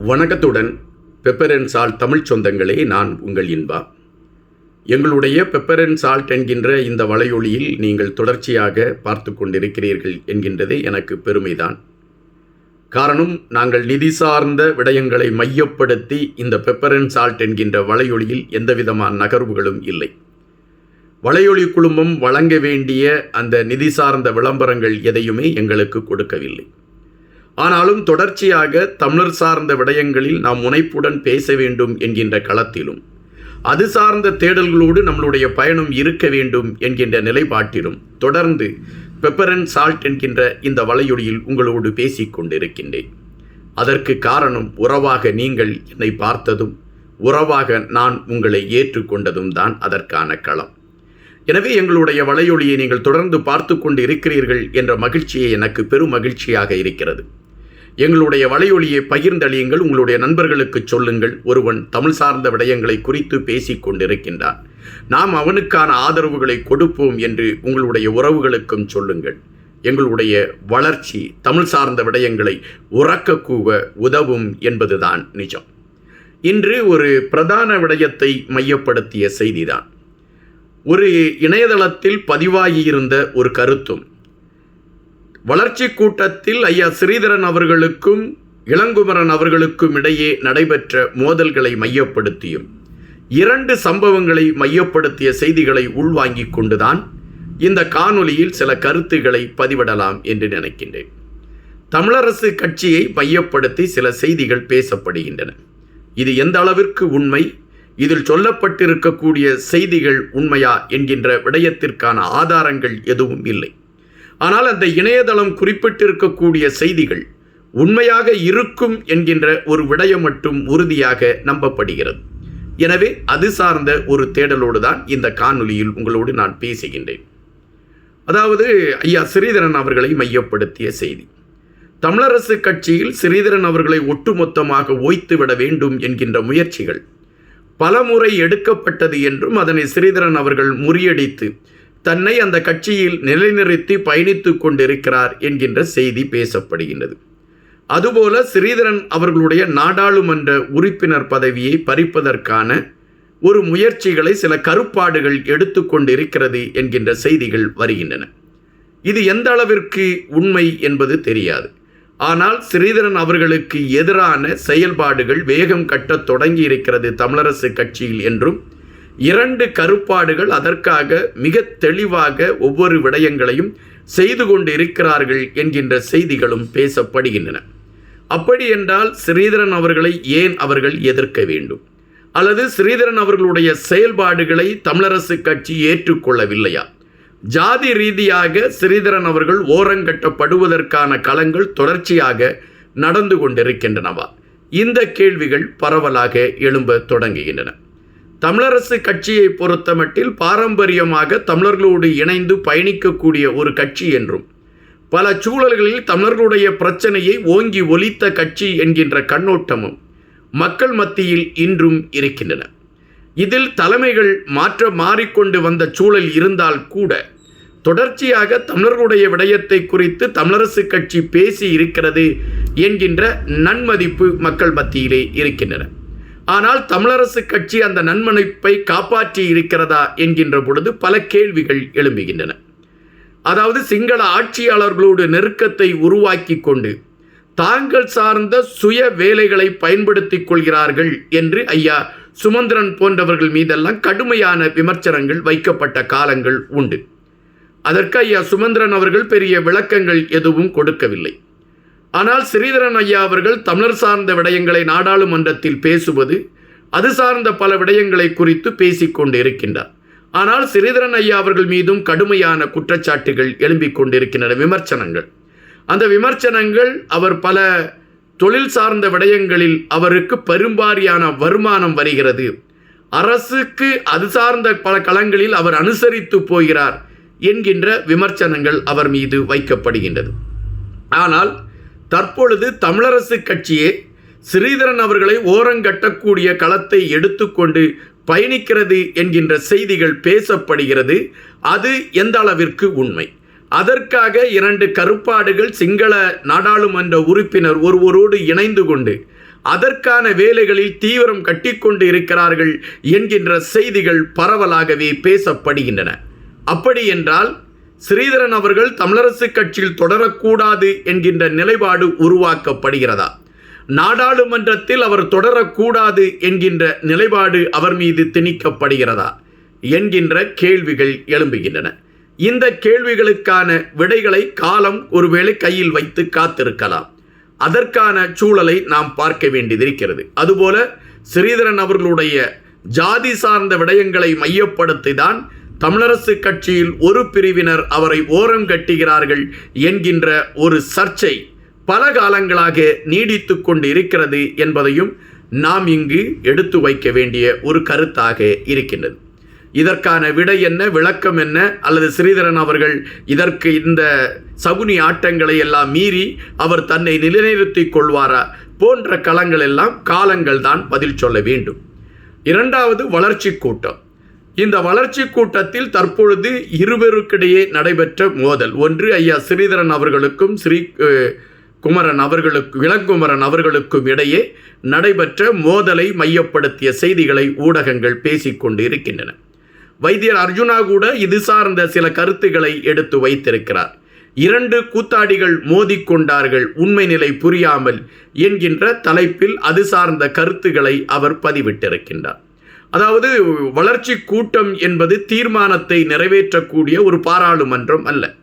வணக்கத்துடன் pepper and salt Tamil சொந்தங்களே நான் உங்கள் இன்பா. எங்களுடைய பெப்பர் அண்ட் சால்ட் என்கின்ற இந்த வலையொலியில் நீங்கள் தொடர்ச்சியாக பார்த்து கொண்டிருக்கிறீர்கள் என்கின்றது எனக்கு பெருமைதான். காரணம் நாங்கள் நிதி சார்ந்த விடயங்களை மையப்படுத்தி இந்த பெப்பர் அண்ட் சால்ட் என்கின்ற வலையொலியில் எந்தவிதமான நகர்வுகளும் இல்லை. வலையொலி குழுமம் வழங்க வேண்டிய அந்த நிதி சார்ந்த விளம்பரங்கள் எதையுமே எங்களுக்கு கொடுக்கவில்லை. ஆனாலும் தொடர்ச்சியாக தமிழர் சார்ந்த விடயங்களில் நாம் முனைப்புடன் பேச வேண்டும் என்கின்ற களத்திலும் அது சார்ந்த தேடல்களோடு நம்மளுடைய பயணம் இருக்க வேண்டும் என்கின்ற நிலைப்பாட்டிலும் தொடர்ந்து பெப்பர் அண்ட் சால்ட் என்கின்ற இந்த வலையொலியில் உங்களோடு பேசிக் கொண்டிருக்கின்றேன். அதற்கு காரணம் உறவாக நீங்கள் என்னை பார்த்ததும் உறவாக நான் உங்களை ஏற்றுக்கொண்டதும் தான் அதற்கான களம். எனவே எங்களுடைய வலையொலியை நீங்கள் தொடர்ந்து பார்த்து கொண்டு இருக்கிறீர்கள் என்ற மகிழ்ச்சியை எனக்கு பெரும் மகிழ்ச்சியாக இருக்கிறது. எங்களுடைய வலையொலியை பகிர்ந்தளியுங்கள் உங்களுடைய நண்பர்களுக்கு சொல்லுங்கள். ஒருவன் தமிழ் சார்ந்த விடயங்களை குறித்து பேசிக் கொண்டிருக்கின்றான். நாம் அவனுக்கான ஆதரவுகளை கொடுப்போம் என்று உங்களுடைய உறவுகளுக்கும் சொல்லுங்கள். எங்களுடைய வளர்ச்சி தமிழ் சார்ந்த விடயங்களை உறக்க கூவ உதவும் என்பதுதான் நிஜம். இன்று ஒரு பிரதான விடயத்தை மையப்படுத்திய செய்திதான். ஒரு இணையதளத்தில் பதிவாகியிருந்த ஒரு கருத்தும் வளர்ச்சி கூட்டத்தில் ஐயா ஸ்ரீதரன் அவர்களுக்கும் இளங்குமரன் அவர்களுக்கும் இடையே நடைபெற்ற மோதல்களை மையப்படுத்தியும் இரண்டு சம்பவங்களை மையப்படுத்திய செய்திகளை உள்வாங்கிக் கொண்டுதான் இந்த காணொலியில் சில கருத்துக்களை பதிவிடலாம் என்று நினைக்கின்றேன். தமிழரசு கட்சியை மையப்படுத்தி சில செய்திகள் பேசப்படுகின்றன. இது எந்த அளவிற்கு உண்மை? இதில் சொல்லப்பட்டிருக்கக்கூடிய செய்திகள் உண்மையா? என்கின்ற விடயத்திற்கான ஆதாரங்கள் எதுவும் இல்லை. ஆனால் அந்த இணையதளம் குறிப்பிட்டிருக்கக்கூடிய செய்திகள் உண்மையாக இருக்கும் என்கின்ற ஒரு விடயம் மட்டும் உறுதியாக நம்பப்படுகிறது. எனவே அது சார்ந்த ஒரு தேடலோடு தான் இந்த காணொலியில் உங்களோடு நான் பேசுகின்றேன். அதாவது ஐயா ஸ்ரீதரன் அவர்களை மையப்படுத்திய செய்தி. தமிழரசு கட்சியில் ஸ்ரீதரன் அவர்களை ஒட்டுமொத்தமாக ஓய்த்துவிட வேண்டும் என்கின்ற முயற்சிகள் பலமுறை எடுக்கப்பட்டது என்றும் அதனை ஸ்ரீதரன் அவர்கள் முறியடித்து தன்னை அந்த கட்சியில் நிலைநிறுத்தி பயணித்து கொண்டிருக்கிறார் என்கின்ற செய்தி பேசப்படுகின்றது. அதுபோல ஸ்ரீதரன் அவர்களுடைய நாடாளுமன்ற உறுப்பினர் பதவியை பறிப்பதற்கான ஒரு முயற்சிகளை சில கருப்பாடுகள் எடுத்துக்கொண்டிருக்கிறது என்கின்ற செய்திகள் வருகின்றன. இது எந்த அளவிற்கு உண்மை என்பது தெரியாது. ஆனால் ஸ்ரீதரன் அவர்களுக்கு எதிரான செயல்பாடுகள் வேகம் கட்டத் தொடங்கி இருக்கிறது தமிழரசு கட்சியில் என்றும் இரண்டு கருப்பாடுகள் அதற்காக மிக தெளிவாக ஒவ்வொரு விடயங்களையும் செய்து கொண்டு இருக்கிறார்கள் என்கின்ற செய்திகளும் பேசப்படுகின்றன. அப்படி என்றால் ஸ்ரீதரன் அவர்களை ஏன் அவர்கள் எதிர்க்க வேண்டும்? அல்லது ஸ்ரீதரன் அவர்களுடைய செயல்பாடுகளை தமிழரசு கட்சி ஏற்றுக்கொள்ளவில்லையா? ஜாதி ரீதியாக ஸ்ரீதரன் அவர்கள் ஓரங்கட்டப்படுவதற்கான களங்கள் தொடர்ச்சியாக நடந்து கொண்டிருக்கின்றனவா? இந்த கேள்விகள் பரவலாக எழும்ப தொடங்குகின்றன. தமிழரசு கட்சியை பொறுத்தமட்டில் பாரம்பரியமாக தமிழர்களோடு இணைந்து பயணிக்கக்கூடிய ஒரு கட்சி என்றும் பல சூழல்களில் தமிழர்களுடைய பிரச்சனையை ஓங்கி ஒலித்த கட்சி என்கின்ற கண்ணோட்டமும் மக்கள் மத்தியில் இன்றும் இருக்கின்றன. இதில் தலைமைகள் மாற்ற மாறிக்கொண்டு வந்த சூழல் இருந்தால் கூட தொடர்ச்சியாக தமிழர்களுடைய விடயத்தை குறித்து தமிழரசு கட்சி பேசி இருக்கிறது என்கின்ற நன்மதிப்பு மக்கள் மத்தியிலே இருக்கின்றன. ஆனால் தமிழரசு கட்சி அந்த நன்மனைப்பை காப்பாற்றி இருக்கிறதா? என்கின்ற பொழுது பல கேள்விகள் எழும்புகின்றன. அதாவது சிங்கள ஆட்சியாளர்களோடு நெருக்கத்தை உருவாக்கி கொண்டு தாங்கள் சார்ந்த சுய வேலைகளை பயன்படுத்திக் கொள்கிறார்கள் என்று ஐயா சுமந்திரன் போன்றவர்கள் மீதெல்லாம் கடுமையான விமர்சனங்கள் வைக்கப்பட்ட காலங்கள் உண்டு. அதற்கு ஐயா சுமந்திரன் அவர்கள் பெரிய விளக்கங்கள் எதுவும் கொடுக்கவில்லை. ஆனால் ஸ்ரீதரன் ஐயா அவர்கள் தமிழர் சார்ந்த விடயங்களை நாடாளுமன்றத்தில் பேசுவது அது சார்ந்த பல விடயங்களை குறித்து பேசிக்கொண்டு இருக்கின்றார் ஆனால் ஸ்ரீதரன் ஐயா அவர்கள் மீதும் கடுமையான குற்றச்சாட்டுகள் எழும்பிக் கொண்டிருக்கின்றன விமர்சனங்கள். அந்த விமர்சனங்கள் அவர் பல தொழில் சார்ந்த விடயங்களில் அவருக்கு பெரும்பாரியான வருமானம் வருகிறது. அரசுக்கு அது சார்ந்த பல களங்களில் அவர் அனுசரித்து போகிறார் என்கின்ற விமர்சனங்கள் அவர் மீது வைக்கப்படுகின்றது. ஆனால் தற்பொழுது தமிழரசு கட்சியே ஸ்ரீதரன் அவர்களை ஓரங்கட்டக்கூடிய களத்தை எடுத்துக்கொண்டு பயணிக்கிறது என்கின்ற செய்திகள் பேசப்படுகிறது. அது எந்த அளவிற்கு உண்மை? அதற்காக இரண்டு கருப்பாடுகள் சிங்கள நாடாளுமன்ற உறுப்பினர் ஒருவரோடு இணைந்து கொண்டு அதற்கான வேலைகளில் தீவிரம் கட்டிக்கொண்டு இருக்கிறார்கள் என்கின்ற செய்திகள் பரவலாகவே பேசப்படுகின்றன. அப்படி என்றால் ஸ்ரீதரன் அவர்கள் தமிழரசு கட்சியில் தொடரக்கூடாது என்கின்ற நிலைப்பாடு உருவாக்கப்படுகிறதா? நாடாளுமன்றத்தில் அவர் தொடரக்கூடாது என்கின்ற நிலைப்பாடு அவர் மீது திணிக்கப்படுகிறதா? என்கின்ற கேள்விகள் எழும்புகின்றன. இந்த கேள்விகளுக்கான விடைகளை காலம் ஒருவேளை கையில் வைத்து காத்திருக்கலாம். அதற்கான சூழலை நாம் பார்க்க வேண்டியதிருக்கிறது அதுபோல ஸ்ரீதரன் அவர்களுடைய ஜாதி சார்ந்த விடயங்களை மையப்படுத்தி தான் தமிழரசு கட்சியில் ஒரு பிரிவினர் அவரை ஓரம் கட்டுகிறார்கள் என்கின்ற ஒரு சர்ச்சை பல காலங்களாக நீடித்து கொண்டு இருக்கிறது என்பதையும் நாம் இங்கு எடுத்து வைக்க வேண்டிய ஒரு கருத்தாக இருக்கின்றது. இதற்கான விடை என்ன விளக்கம் என்ன அல்லது ஸ்ரீதரன் அவர்கள் இதற்கு இந்த சகுனி ஆட்டங்களை எல்லாம் மீறி அவர் தன்னை நிலைநிறுத்திக் கொள்வாரா போன்ற களங்கள் எல்லாம் காலங்கள் தான் பதில் சொல்ல வேண்டும். இரண்டாவது வளர்ச்சி கூட்டம். இந்த வளர்ச்சி கூட்டத்தில் தற்பொழுது இருவருக்கிடையே நடைபெற்ற மோதல். ஒன்று ஐயா ஸ்ரீதரன் அவர்களுக்கும் ஸ்ரீ குமரன் அவர்களுக்கு இளங்குமரன் அவர்களுக்கும் இடையே நடைபெற்ற மோதலை மையப்படுத்திய செய்திகளை ஊடகங்கள் பேசிக்கொண்டு இருக்கின்றன வைத்தியர் அர்ஜுனா கூட இது சார்ந்த சில கருத்துக்களை எடுத்து வைத்திருக்கிறார். இரண்டு கூத்தாடிகள் மோதிக்கொண்டார்கள் உண்மை நிலை புரியாமல் என்கின்ற தலைப்பில் அது சார்ந்த கருத்துக்களை அவர் பதிவிட்டிருக்கின்றார். அதாவது வளர்ச்சி கூட்டம் என்பது தீர்மானத்தை நிறைவேற்றக்கூடிய ஒரு பாராளுமன்றம் அல்ல.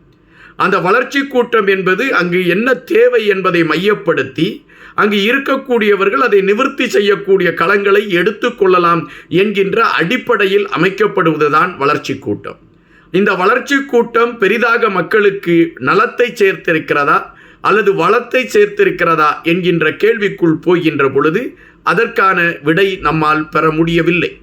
அந்த வளர்ச்சி கூட்டம் என்பது அங்கு என்ன தேவை என்பதை மையப்படுத்தி அங்கு இருக்கக்கூடியவர்கள் அதை நிவர்த்தி செய்யக்கூடிய களங்களை எடுத்துக்கொள்ளலாம் என்கின்ற அடிப்படையில் அமைக்கப்படுவதுதான் வளர்ச்சி கூட்டம். இந்த வளர்ச்சி கூட்டம் பெரிதாக மக்களுக்கு நலத்தை சேர்த்திருக்கிறதா அல்லது வளத்தை சேர்த்திருக்கிறதா என்கின்ற கேள்விக்குள் போகின்ற பொழுது அதற்கான விடை நம்மால் பெற முடியவில்லை.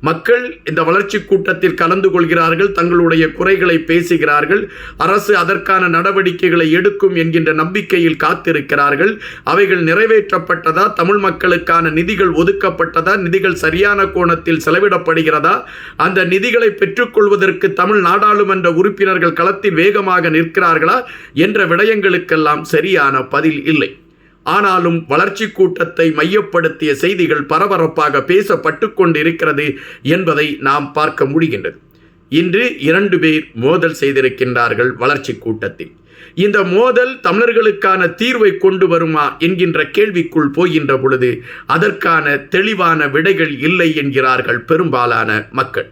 மக்கள் இந்த வளர்ச்சி கூட்டத்தில் கலந்து கொள்கிறார்கள் தங்களுடைய குறைகளை பேசுகிறார்கள் அரசு அதற்கான நடவடிக்கைகளை எடுக்கும் என்கின்ற நம்பிக்கையில் காத்திருக்கிறார்கள். அவைகள் நிறைவேற்றப்பட்டதா? தமிழ் மக்களுக்கான நிதிகள் ஒதுக்கப்பட்டதா? நிதிகள் சரியான கோணத்தில் செலவிடப்படுகிறதா? அந்த நிதிகளை பெற்றுக்கொள்வதற்கு தமிழ் நாடாளுமன்ற உறுப்பினர்கள் களத்தில் வேகமாக நிற்கிறார்களா? என்ற விடயங்களுக்கெல்லாம் சரியான பதில் இல்லை. ஆனாலும் வளர்ச்சி கூட்டத்தை மையப்படுத்திய செய்திகள் பரபரப்பாக பேசப்பட்டு கொண்டிருக்கிறது என்பதை நாம் பார்க்க முடிகின்றது. இன்று இரண்டு பேர் மோதல் செய்திருக்கின்றார்கள் வளர்ச்சி கூட்டத்தில். இந்த மோதல் தமிழர்களுக்கான தீர்வை கொண்டு வருமா என்கின்ற கேள்விக்குள் போகின்ற பொழுது அதற்கான தெளிவான விடைகள் இல்லை என்கிறார்கள் பெரும்பாலான மக்கள்.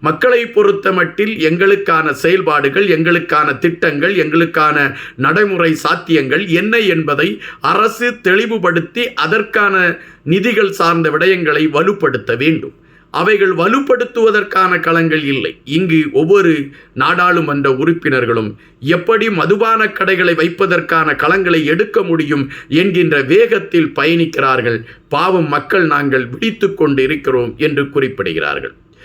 மக்களை பொறுத்தமட்டில் எங்களுக்கான செயல்பாடுகள் எங்களுக்கான திட்டங்கள் எங்களுக்கான நடைமுறை சாத்தியங்கள் என்ன என்பதை அரசு தெளிவுபடுத்தி அதற்கான நிதிகள் சார்ந்த விடயங்களை வலுப்படுத்த வேண்டும். அவைகள் வலுப்படுத்துவதற்கான களங்கள் இல்லை. இங்கு ஒவ்வொரு நாடாளுமன்ற உறுப்பினர்களும் எப்படி மதுபான கடைகளை வைப்பதற்கான களங்களை எடுக்க முடியும் என்கின்ற வேகத்தில் பயணிக்கிறார்கள். பாவம் மக்கள் நாங்கள் விழித்து கொண்டு இருக்கிறோம் என்று குறிப்பிடுகிறார்கள்.